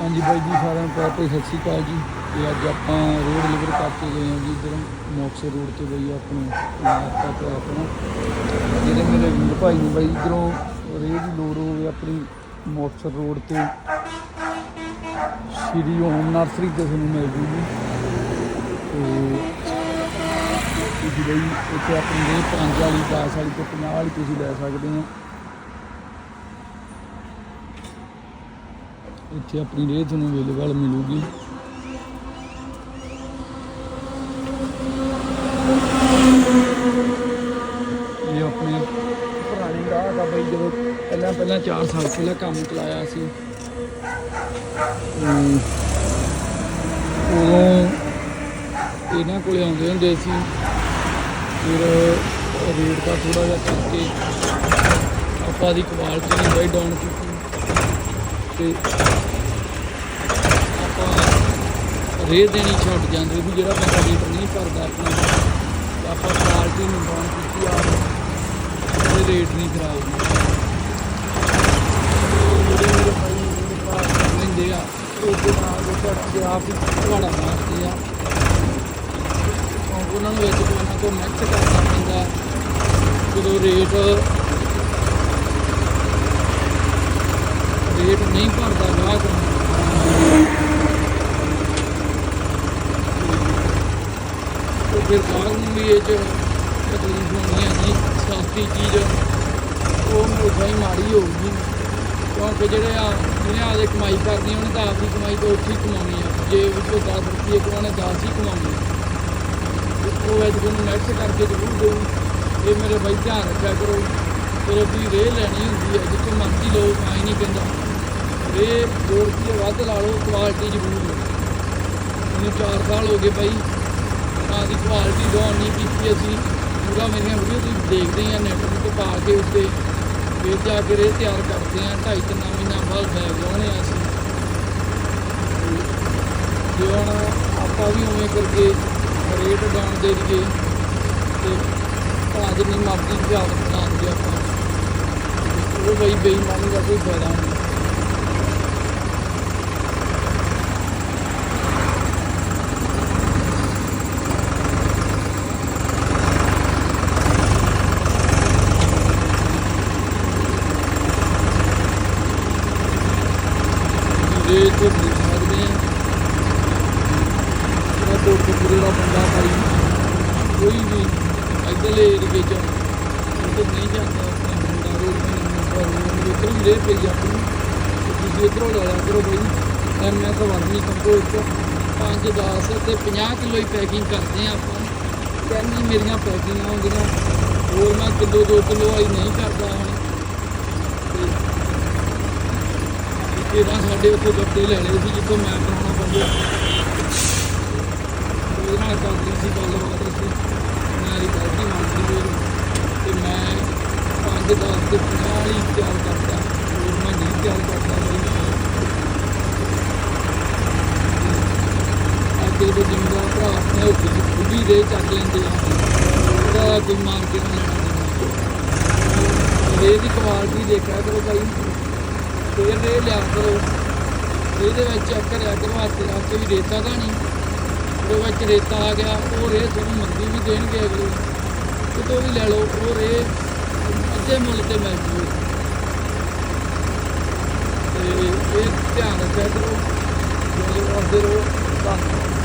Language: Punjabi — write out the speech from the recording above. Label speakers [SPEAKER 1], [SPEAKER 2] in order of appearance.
[SPEAKER 1] ਹਾਂਜੀ ਬਾਈ ਜੀ, ਸਾਰਿਆਂ ਨੂੰ ਪਿਆਰ ਭਰੀ ਸਤਿ ਸ਼੍ਰੀ ਅਕਾਲ ਜੀ। ਤੇ ਅੱਜ ਆਪਾਂ ਰੋਡ ਲਿਵਰ ਕਰਕੇ ਗਏ ਹਾਂ ਜੀ, ਇਧਰੋਂ ਮੋਕਸੇ ਰੋਡ ਤੇ ਬਈ ਆਪਣੇ ਇਲਾਕਾ ਤੋਂ ਆਪਣਾ ਜਿਹੜੇ ਮੇਰੇ ਵੀਰ ਭਾਈ ਨੂੰ ਬਈ ਇਧਰੋਂ ਰੇਹ ਦੀ ਲੋੜ ਹੋਵੇ ਆਪਣੀ ਮੋਕਸਰ ਰੋਡ ਤੇ, ਸ਼੍ਰੀ ਓਮ ਨਰਸਰੀ ਤੇ ਤੁਹਾਨੂੰ ਮਿਲ ਜੂਗੀ। ਤੇ ਤੁਸੀਂ ਬਈ ਇੱਥੇ ਆਪਣੀ ਰੇਹ 5 ਵਾਲੀ 10 ਵਾਲੀ ਤੋਂ 50 ਵਾਲੀ ਤੁਸੀਂ ਲੈ ਸਕਦੇ ਹੋ। ਇੱਥੇ ਆਪਣੀ ਰੇਹ ਤੁਹਾਨੂੰ ਅਵੇਲੇਬਲ ਮਿਲੂਗੀ। ਇਹ ਆਪਣੇ ਪੁਰਾਣੀ ਰਾਹ ਦਾ ਬਈ ਜਦੋਂ ਪਹਿਲਾਂ ਪਹਿਲਾਂ 4 ਸਾਲ ਪਹਿਲਾਂ ਕੰਮ ਚਲਾਇਆ ਸੀ। ਅਮ ਉਦੋਂ ਇਹਨਾਂ ਕੋਲੇ ਆਉਂਦੇ ਹੁੰਦੇ ਸੀ। ਫਿਰ ਰੇਟ ਦਾ ਥੋੜਾ ਜਿਹਾ ਕਰਕੇ ਆਪਾਂ ਦੀ ਕੁਆਲਿਟੀ ਨਹੀਂ ਬਈ ਡਾਊਨ ਕੀਤੀ। ਤੇ ਆਪਾਂ ਰੇਹ ਦੇਣੀ ਛੱਡ ਜਾਂਦੇ ਵੀ ਜਿਹੜਾ ਬੰਦਾ ਰੇਟ ਨਹੀਂ ਭਰਦਾ ਆਪਣਾ। ਆਪਾਂ ਕੁਆਲਿਟੀ ਨੂੰ ਡਾਊਨ ਕੀਤੀ ਆ ਉਹਦੇ ਰੇਟ ਨਹੀਂ ਖਰਾਬ ਜਿਹੜੇ ਮੇਰੇ ਲੈਂਦੇ ਆ। ਉਹਦੇ ਨਾਲ ਦੇ ਘਰ ਆਪ ਹੀ ਤੁਹਾਡਾ ਮਾਰਦੇ ਆ। ਉਹਨਾਂ ਨੂੰ ਵਿੱਚ ਕੋਈ ਨਾ ਕੋਈ ਮਿਕਸ ਕਰਨਾ ਪੈਂਦਾ। ਜਦੋਂ ਰੇਟ ਰੇਟ ਨਹੀਂ ਭਰਦਾ ਗਾਹਕ ਤੇ ਫਿਰ ਗਾਹਕ ਨੂੰ ਵੀ ਇਹ 'ਚ ਤਕਲੀਫ ਹੋਣੀ ਹੈ ਜੀ ਸਸਤੀ ਚੀਜ਼, ਉਹ ਹਮੇਸ਼ਾ ਹੀ ਮਾੜੀ ਹੋਊਗੀ। ਕਿਉਂਕਿ ਜਿਹੜੇ ਆ ਜਿਹਨੇ ਆਪਦੇ ਕਮਾਈ ਕਰਨੀ ਉਹਨੇ ਤਾਂ ਆਪਦੀ ਕਮਾਈ ਤੋਂ ਉੱਥੇ ਹੀ ਕਮਾਉਣੀ ਆ। ਜੇ ਵਿੱਚੋਂ 10 ਰੁਪਏ ਕਮਾਉਣੇ 10 ਹੀ ਕਮਾਉਣੇ। ਆ। ਉਹ ਵਿੱਚ ਨੂੰ ਮਿਕਸ ਕਰਕੇ ਜ਼ਰੂਰ ਦਿਓ ਇਹ ਮੇਰੇ ਬਾਈ ਧਿਆਨ ਰੱਖਿਆ ਕਰੋ। ਜਦੋਂ ਤੁਸੀਂ ਰੇਹ ਲੈਣੀ ਹੁੰਦੀ ਹੈ ਜਿੱਥੋਂ ਮਰਜ਼ੀ ਲਓ, ਤਾਂ ਨਹੀਂ ਕਹਿੰਦਾ। ਰੇਹ ਦੋ ਰੁਪਏ ਵੱਧ ਲਾ ਲਓ ਕੁਆਲਿਟੀ ਜ਼ਰੂਰ ਲਓ। ਮੈਨੂੰ 4 ਸਾਲ ਹੋ ਗਏ ਬਾਈ, ਤਾਂ ਦੀ ਕੁਆਲਿਟੀ ਡਾਊਨ ਨਹੀਂ ਕੀਤੀ ਅਸੀਂ। ਪੂਰਾ ਮੇਰੀਆਂ ਵੀਡੀਓ ਤੁਸੀਂ ਦੇਖਦੇ ਆ ਨੈਟ ਤੇ ਪਾ ਕੇ ਉੱਤੇ। ਫਿਰ ਜਾ ਕੇ ਰੇਹ ਤਿਆਰ ਕਰਦੇ ਆ, ਢਾਈ ਤਿੰਨ ਮਹੀਨਾ ਬਾਅਦ ਬੈਗ ਲਾਉਣੇ ਆ ਅਸੀਂ। ਜੇ ਹੁਣ ਆਪਾਂ ਵੀ ਉਵੇਂ ਕਰਕੇ ਰੇਟ ਡਾਊਨ ਦੇ ਦਈਏ। ਤੇ ਭਾਅ ਜਿੰਨੀ ਮਰਜ਼ੀ ਜਹਾਜ਼ ਬਣਾ ਦਈਏ ਆਪਾਂ। ਉਹ ਬਈ ਬੇਈਮਾਨੀ ਦਾ ਕੋਈ ਫਾਇਦਾ ਨਹੀਂ ਇਹ ਤੋਂ ਦੇਖ ਸਕਦੇ ਆ ਜਿਹੜਾ ਕੋਟਕਪੂਰੇ ਦਾ ਬੰਦਾ ਭਾਈ। ਕੋਈ ਵੀ ਇੱਧਰਲੇ ਏਰੀਏ 'ਚ ਉੱਧਰ ਨਹੀਂ ਜਾਂਦਾ, ਆਪਣੇ ਬੰਦਾ ਰੋਡ ਤੇ ਨੰਬਰ ਵੀ ਰੇ ਪਈ ਆਪਣੀ। ਤੇ ਤੁਸੀਂ ਇੱਧਰੋਂ ਲੈ ਲਿਆ ਕਰੋ ਬਈ ਐਮ ਐਸ ਵਰਮੀ ਕੰਪੋਸਟ 5 10 ਤੇ 50 ਕਿਲੋ ਹੀ ਪੈਕਿੰਗ ਕਰਦੇ ਆ ਆਪਾਂ। ਕਹਿੰਦੀ ਮੇਰੀਆਂ ਪੈਕਿੰਗਾਂ ਹੁੰਦੀਆਂ ਹੋਰ ਮੈਂ ਕਿਲੋ 2 ਕਿਲੋ ਆਈ ਨਹੀਂ ਕਰਦਾ ਹੁਣ। ਤੇ ਇਹਦਾ ਸਾਡੇ ਉੱਥੇ ਗੱਤੇ ਲੈਣੇ ਸੀ, ਜਿੱਥੋਂ ਮੈਂ ਬਣਾਉਣਾ ਪੈਂਦਾ ਉਹਦੇ ਨਾਲ ਕਰਦੀ ਸੀ ਗੱਲਬਾਤ ਅਸੀਂ ਮੇਰੀ ਗਲਤੀ ਮੰਨਦੀ ਹੋਈ ਤੇ ਮੈਂ ਪੰਜ ਦਸ ਤੇ ਪੰਜਾਹ ਹੀ ਤਿਆਰ ਕਰਦਾ ਹੋਰ ਮੈਂ ਨਹੀਂ ਤਿਆਰ ਕਰਦਾ ਅੱਗੇ ਦੇ ਜਿੰਦਾ ਭਰਾ ਆਪਣੇ ਉੱਤੇ ਖੁੱਲੀ ਦੇ ਚੱਕ ਲੈਂਦੇ ਆ ਉਹਦਾ ਕੋਈ ਮਾਰਕੀਟ ਲੈਣਾ ਨਹੀਂ ਇਹ ਦੀ ਕੁਆਲਿਟੀ ਦੇਖਿਆ ਕਰੋ ਭਾਈ ਫੇਰ ਰੇ ਲਿਆ ਕਰੋ ਇਹਦੇ ਵਿੱਚ ਚੈੱਕ ਕਰਿਆ ਕਰੋ ਹੱਥ ਰੱਖ ਕੇ ਵੀ ਰੇਤਾ ਤਾਂ ਨਹੀਂ। ਉਹਦੇ ਵਿੱਚ ਰੇਤਾ ਆ ਗਿਆ, ਉਹ ਰੇ ਤੁਹਾਨੂੰ ਮੰਦੀ ਵੀ ਦੇਣਗੇ ਅਗਲੇ। ਕਿਤੋਂ ਵੀ ਲੈ ਲਓ, ਉਹ ਰੇ ਅੱਧੇ ਮੁੱਲ ਤੇ ਮਿਲ ਜੂਏ ਤੇ ਇਹ ਧਿਆਨ ਰੱਖਿਆ ਕਰੋ ਜਦੋਂ ਆਉਂਦੇ ਰਹੋ ਬਸ